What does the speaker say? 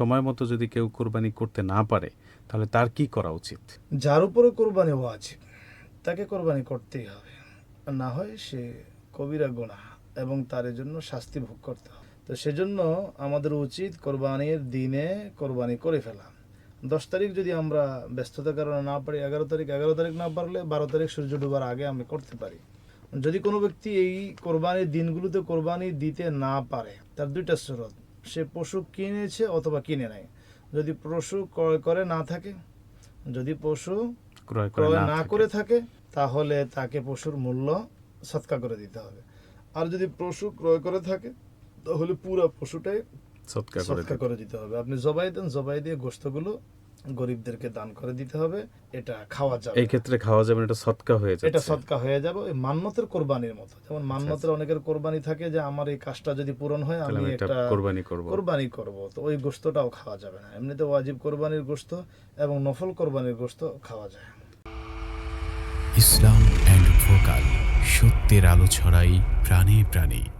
সময় মতো যদি কেউ কোরবানি করতে না পারে, তাহলে তার কি করা উচিত? যার উপরে কোরবানি হওয়া আছে তাকে কোরবানি করতেই হবে। না হয় সে কবিরা গোনা এবং তার জন্য শাস্তি ভোগ করতে হবে। তো সেজন্য আমাদের উচিত কোরবানির দিনে কোরবানি করে ফেলা। দশ তারিখ যদি আমরা ব্যস্ততার কারণে না পারি, এগারো তারিখ এগারো তারিখ না পারলে বারো তারিখ সূর্য ডোবার আগে আমি করতে পারি। যদি কোনো ব্যক্তি এই কোরবানির দিনগুলোতে কোরবানি দিতে না পারে, তার দুইটা স্রোত। সে পশু কিনেছে অথবা কিনে নেয় যদি পশু ক্রয় করে না থাকে যদি পশু ক্রয় না করে থাকে তাহলে তাকে পশুর মূল্য সৎকা করে দিতে হবে। আর যদি পশু ক্রয় করে থাকে তাহলে পুরো পশুটাই সৎকা দিতে। করে দিতে হবে। আপনি জবাই দেন জবাই দিয়ে গোস্তগুলো গরিবদেরকে দান করে দিতে হবে এটা খাওয়া যাবে। এই ক্ষেত্রে খাওয়া যাবে এটা সৎকা হয়ে যাচ্ছে। এটা সৎকা হয়ে যাবে ওই মান্নতের কোরবানির মতো। যেমন আচ্ছা, মান্নতের অনেকের কোরবানি থাকে যে আমার এই কাজটা যদি পূরণ হয় আমি এটা একটা কোরবানি করব। কোরবানি করব। তো ওই গোস্তটাও খাওয়া যাবে না। এমনিতে ওয়াজিব কোরবানির গোস্ত এবং নফল কোরবানির গোস্ত খাওয়া যায়। ইসলাম অ্যান্ড ভোকাল সত্যের আলো ছড়াই প্রাণে প্রাণে।